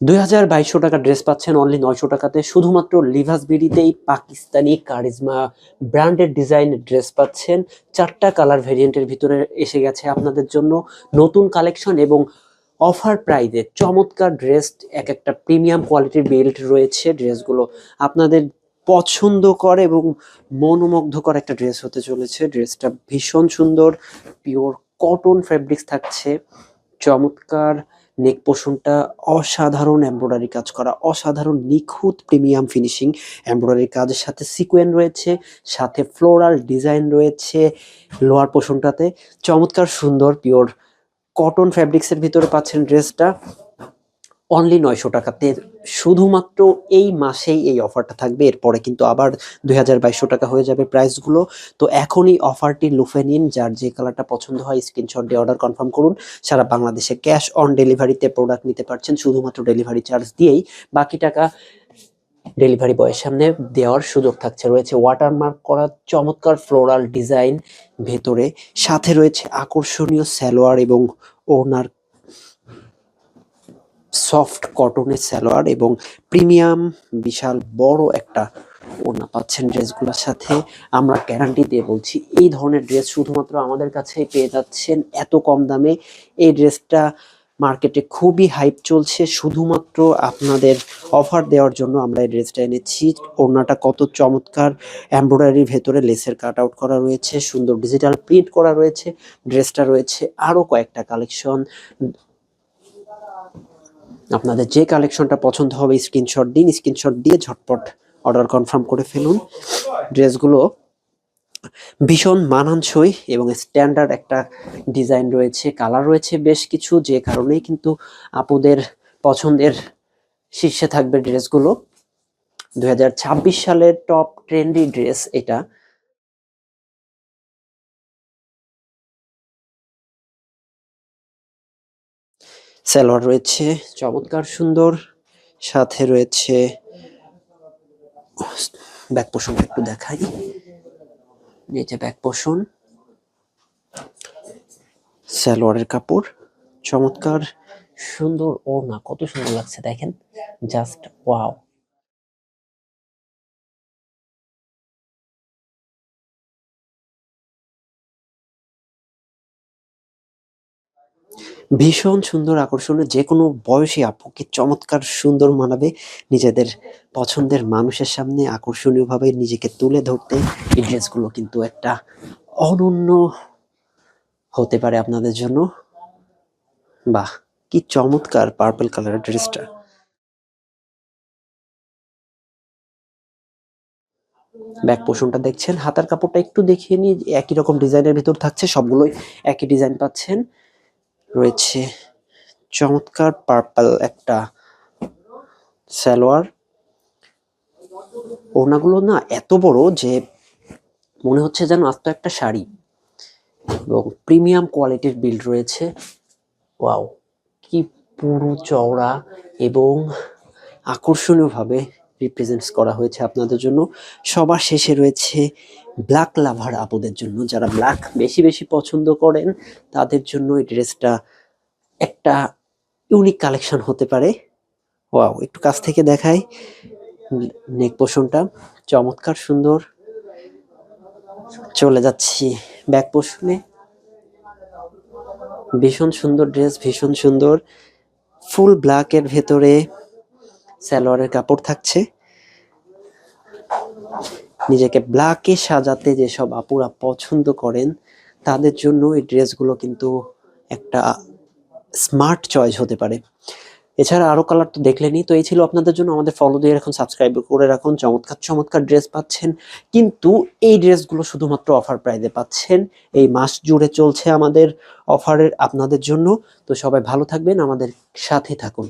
দুই হাজার বাইশশো টাকা ড্রেস পাচ্ছেন অনলি নয়শো টাকাতে। শুধুমাত্র লিভাস বিডিতেই পাকিস্তানি কারিজমা ব্র্যান্ডের ডিজাইন ড্রেস পাচ্ছেন। চারটা কালার ভেরিয়েন্টের ভিতরে এসে গেছে আপনাদের জন্য। নতুন কালেকশন এবং অফার প্রাইজে চমৎকার ড্রেস এক একটা প্রিমিয়াম কোয়ালিটির বেল্ট রয়েছে ড্রেসগুলো আপনাদের পছন্দ করে এবং মনোমুগ্ধকর একটা ড্রেস হতে চলেছে। ড্রেসটা ভীষণ সুন্দর পিওর কটন ফ্যাব্রিক্স থাকছে। চমৎকার নেক পোশনটা অসাধারণ এমব্রয়ডারি কাজ করা, অসাধারণ নিখুঁত প্রিমিয়াম ফিনিশিং এমব্রয়ডারি কাজের সাথে সিকোয়েন রয়েছে, সাথে ফ্লোরাল ডিজাইন রয়েছে লোয়ার পোষণটাতে। চমৎকার সুন্দর পিওর কটন ফ্যাব্রিক্সের ভিতরে পাচ্ছেন ড্রেসটা অনলি নয়শো টাকাতে। শুধুমাত্র এই মাসেই এই অফারটা থাকবে। এরপরে কিন্তু আবার দুই হাজার বাইশশো টাকা হয়ে যাবে প্রাইসগুলো তো এখনই অফারটি লুফে নিন। যার যে কালারটা পছন্দ হয় স্ক্রিনশট দিয়ে অর্ডার কনফার্ম করুন। সারা বাংলাদেশে ক্যাশ অন ডেলিভারিতে প্রোডাক্ট নিতে পারছেন শুধুমাত্র ডেলিভারি চার্জ দিয়েই। বাকি টাকা ডেলিভারি বয়ের সামনে দেওয়ার সুযোগ থাকছে। রয়েছে ওয়াটারমার্ক করা, চমৎকার ফ্লোরাল ডিজাইন ভেতরে। সাথে রয়েছে আকর্ষণীয় সালোয়ার এবং ওনার সফট কটনের সালোয়ার এবং প্রিমিয়াম বিশাল বড় একটা ওড়না পাচ্ছেন ড্রেসগুলোর সাথে। আমরা গ্যারান্টি দিয়ে বলছি, এই ধরনের ড্রেস শুধুমাত্র আমাদের কাছেই পেয়ে যাচ্ছেন এত কম দামে। এই ড্রেসটা মার্কেটে খুবই হাইপ চলছে। শুধুমাত্র আপনাদের অফার দেওয়ার জন্য আমরা এই ড্রেসটা এনেছি। ওড়নাটা কত চমৎকার। এমব্রয়ডারির ভেতরে লেসের কাট আউট করা রয়েছে, সুন্দর ডিজিটাল প্রিন্ট করা রয়েছে ড্রেসটা রয়েছে আরও কয়েকটা কালেকশন আপনাদের যে কালেকশনটা পছন্দ হবে স্ক্রিনশট দিন স্ক্রিনশট দিয়ে ঝটপট অর্ডার কনফার্ম করে ফেলুন। ড্রেসগুলো ভীষণ মানানসই এবং স্ট্যান্ডার্ড একটা ডিজাইন রয়েছে কালার রয়েছে বেশ কিছু, যে কারণেই কিন্তু আপুদের পছন্দের শীর্ষে থাকবে ড্রেসগুলো দু হাজার ছাব্বিশ সালের টপ ট্রেন্ডি ড্রেস এটা। সালোয়ার রয়েছে, চমৎকার, সুন্দর। সাথে রয়েছে ব্যাক পোষণটা একটু দেখাই। নিচে ব্যাক পোষণ। সালোয়ারের কাপড়, চমৎকার, সুন্দর ও না কত সুন্দর লাগছে দেখেন। Just wow. ভীষণ সুন্দর আকর্ষণীয় যে কোনো বয়সী আপুকে চমৎকার সুন্দর মানাবে নিজেদের পছন্দের মানুষের সামনে, আকর্ষণীয়ভাবে নিজেকে তুলে ধরতে এই ড্রেসগুলো কিন্তু একটা অনন্য হতে পারে আপনাদের জন্য। বাহ, কি চমৎকার পার্পল কালারের ড্রেসটা। ব্যাক পোষণটা দেখছেন, হাতার কাপড়টা একটু দেখিয়ে নিয়ে, একই রকম ডিজাইনের ভিতর থাকছে, সবগুলোই একই ডিজাইন পাচ্ছেন। রয়েছে। চমৎকার পার্পল একটা সালোয়ার। ওড়নাগুলো না এত বড় যে মনে হচ্ছে যেন আস্ত একটা শাড়ি। এবং প্রিমিয়াম কোয়ালিটির বিল্ড রয়েছে। ওয়াও কি পুরো চওড়া এবং আকর্ষণীয়ভাবে রিপ্রেজেন্টস করা হয়েছে আপনাদের জন্য। সবার শেষে রয়েছে ব্ল্যাক লাভার আপুদের জন্য। যারা ব্ল্যাক বেশি বেশি পছন্দ করেন, তাদের জন্য এই ড্রেসটা একটা ইউনিক কালেকশন হতে পারে। ওয়াও একটু কাছ থেকে দেখাই নেক পোষণটা চমৎকার, সুন্দর। চলে যাচ্ছি ব্যাক পোষণে ভীষণ সুন্দর ড্রেস ভীষণ সুন্দর। ফুল ব্ল্যাকের ভেতরে সালোয়ারের কাপড় থাকছে। নিজেকে ব্ল্যাকে সাজাতে যেসব আপুরা পছন্দ করেন, তাদের জন্য এই ড্রেসগুলো কিন্তু একটা স্মার্ট চয়েস হতে পারে। এছাড়া আরও কালার তো দেখলেনি তো এই ছিল আপনাদের জন্য। আমাদের ফলো দিয়ে রাখুন সাবস্ক্রাইব করে রাখুন। চমৎকার চমৎকার ড্রেস পাচ্ছেন। কিন্তু এই ড্রেসগুলো শুধুমাত্র অফার প্রাইজে পাচ্ছেন। এই মাস জুড়ে চলছে আমাদের অফারের আপনাদের জন্য। তো সবাই ভালো থাকবেন, আমাদের সাথে থাকুন।